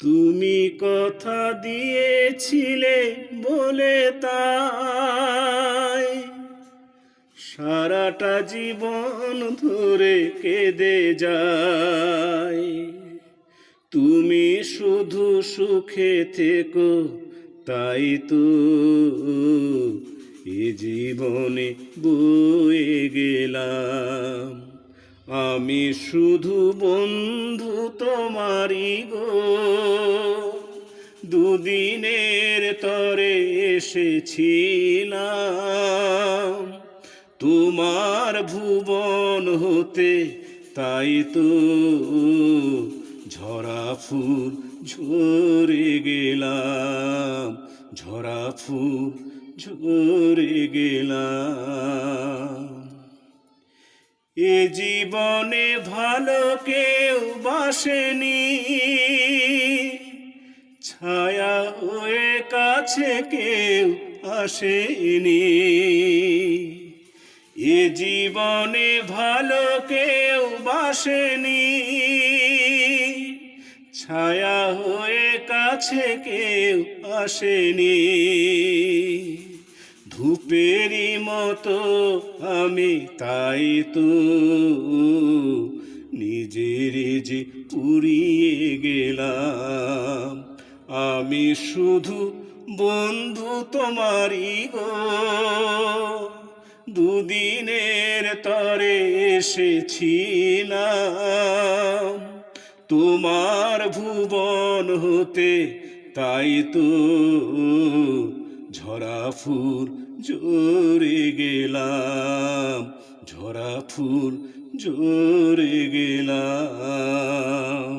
তুমি কথা দিয়েছিলে বলে তাই। সারাটা জীবন ধরে কেঁদে যায় তুমি শুধু সুখে থেকো, তাই তো এ জীবনে বয়ে গেলাম। আমি শুধু বন্ধু তোমারই গো। দুদিনের তরে এসেছিলাম। তোমার ভুবন হতে তাই তো ঝরা ফুল ঝরে গেলাম, ঝরা ফুল ঝরে গেলাম। এ জীবনে ভালো কেউ বাসেনি হয়ে কাছে কেউ আসেনি। এ জীবনে ভালো কেউ বাসেনি। ছায়া হয়ে কাছে কেউ আসেনি। ধূপেরই মতো আমি তাই তো নিজের যে পুড়িয়ে গেলাম। আমি শুধু বন্ধু তোমারই গো। দুদিনের তরে এসেছিলাম। তোমার ভুবন হতে তাই তো ঝরা ফুল জোরে গেলাম। ঝরা ফুল জোরে গেলাম।